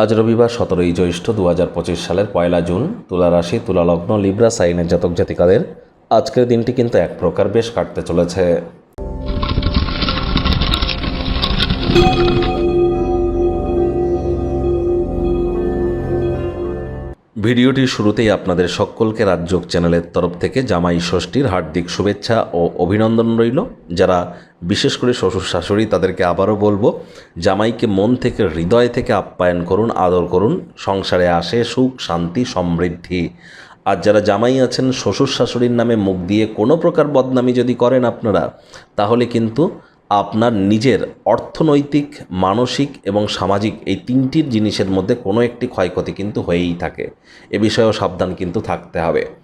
আজ রবিবার সতেরোই জ্যৈষ্ঠ দু হাজার পঁচিশ সালের পয়লা জুন, তুলা রাশি, তুলা লগ্ন, লিব্রা, সাইনের জাতক জাতিকাদের আজকের দিনটি কিন্তু এক প্রকার বেশ কাটতে চলেছে। ভিডিওটির শুরুতেই আপনাদের সকলকে রাজযোগ চ্যানেলের তরফ থেকে জামাই ষষ্ঠীর হার্দিক শুভেচ্ছা ও অভিনন্দন রইল। যারা বিশেষ করে শ্বশুর শাশুড়ি, তাদেরকে আবারও বলব, জামাইকে মন থেকে, হৃদয় থেকে আপ্যায়ন করুন, আদর করুন। সংসারে আসে সুখ, শান্তি, সমৃদ্ধি। আর যারা জামাই আছেন, শ্বশুর শাশুড়ির নামে মুখ দিয়ে কোনো প্রকার বদনামি যদি করেন আপনারা, তাহলে কিন্তু আপনার নিজের অর্থনৈতিক, মানসিক এবং সামাজিক এই তিনটির জিনিসের মধ্যে কোনো একটি ক্ষয়ক্ষতি কিন্তু হয়েই থাকে। এ বিষয়েও সাবধান কিন্তু থাকতে হবে।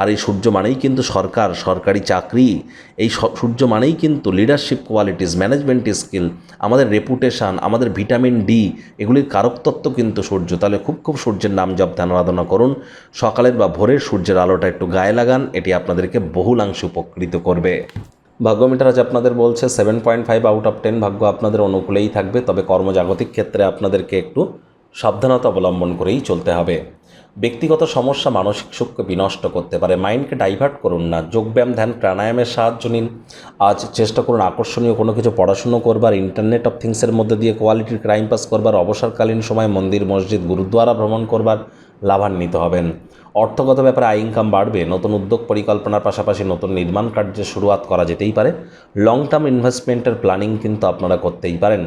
আর এই সূর্য মানেই কিন্তু সরকার, সরকারি চাকরি। এই সূর্য মানেই কিন্তু লিডারশিপ কোয়ালিটিস ম্যানেজমেন্ট স্কিল আমাদের রেপুটেশন আমাদের ভিটামিন ডি এগুলির কারকতত্ত্ব কিন্তু সূর্য। তাহলে খুব খুব সূর্যের নাম জপ, ধ্যান, আরাধনা করুন। সকালের বা ভোরের সূর্যের আলোটা একটু গায়ে লাগান, এটি আপনাদেরকে বহুলাংশে উপকৃত করবে। ভাগ্যমিটার আজ আপনাদের বলছে seven point five out of ten ভাগ্য আপনাদের অনুকূলেই থাকবে, তবে কর্মজাগতিক ক্ষেত্রে আপনাদেরকে একটু সাবধানতা অবলম্বন করেই চলতে হবে। ব্যক্তিগত সমস্যা মানসিক সুখকে বিনষ্ট করতে পারে। মাইন্ডকে ডাইভার্ট করুন না। যোগব্যায়াম, ধ্যান, প্রাণায়ামের সাহায্য নিন। আজ চেষ্টা করুন আকর্ষণীয় কোনো কিছু পড়াশুনো করবার, ইন্টারনেট অফ থিংসের মধ্যে দিয়ে কোয়ালিটির ক্রাইম পাস করবার, অবসরকালীন সময় মন্দির, মসজিদ গুরুদ্বারা ভ্রমণ করবার লাভান্বিত হবেন। অর্থগত ব্যাপারে আয় ইনকাম বাড়বে। নতুন উদ্যোগ পরিকল্পনার পাশাপাশি নতুন নির্মাণ কার্যের শুরুয়াত করা যেতেই পারে। লং টার্ম ইনভেস্টমেন্টের প্ল্যানিং কিন্তু আপনারা করতেই পারেন।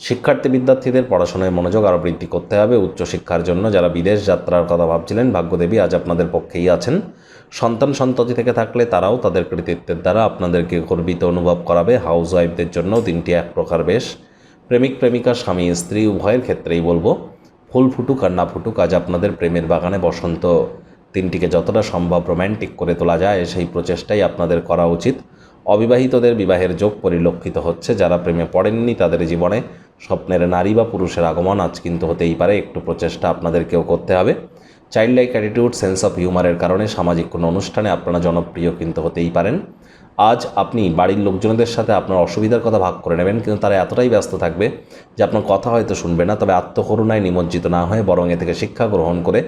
শিক্ষার্থী বিদ্যার্থীদের পড়াশোনায় মনোযোগ আরও বৃদ্ধি করতে হবে। উচ্চশিক্ষার জন্য যারা বিদেশ যাত্রার কথা ভাবছিলেন, ভাগ্যদেবী আজ আপনাদের পক্ষেই আছেন। সন্তান সন্ততি থেকে থাকলে তারাও তাদের কৃতিত্বের দ্বারা আপনাদেরকে গর্বিত অনুভব করাবে। হাউস ওয়াইফদের জন্য দিনটি এক প্রকার বেশ। প্রেমিক, প্রেমিকা, স্বামী, স্ত্রী, উভয়ের ক্ষেত্রেই বলব, ফুল ফুটুক আর না ফুটুক আজ আপনাদের প্রেমের বাগানে বসন্ত। দিনটিকে যতটা সম্ভব রোম্যান্টিক করে তোলা যায়, সেই প্রচেষ্টাই আপনাদের করা উচিত। অবিবাহিতদের বিবাহের যোগ পরিলক্ষিত হচ্ছে। যারা প্রেমে পড়েননি তাদের জীবনে স্বপ্নের নারী বা পুরুষের আগমন আজ কিন্তু হতেই পারে, একটু প্রচেষ্টা আপনাদেরকেও করতে হবে। Child like attitude sense of হিউমারের কারণে সামাজিক কোনো অনুষ্ঠানে আপনারা জনপ্রিয় কিন্তু হতেই পারেন। আজ আপনি বাড়ির লোকজনদের সাথে আপনার অসুবিধার কথা ভাগ করে নেবেন, কিন্তু তারা এতটাই ব্যস্ত থাকবে যে আপনার কথা হয়তো শুনবে না, তবে আত্মকরুণায় নিমজ্জিত না হয়ে বরং এ থেকে শিক্ষা গ্রহণ করে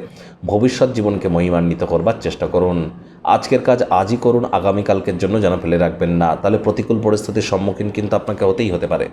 ভবিষ্যৎ জীবনকে মহিমান্বিত করবার চেষ্টা করুন। আজকের কাজ আজই করুন, আগামীকালকের জন্য যেন ফেলে রাখবেন না, তাহলে প্রতিকূল পরিস্থিতির সম্মুখীন কিন্তু আপনাকে হতেই হতে পারে।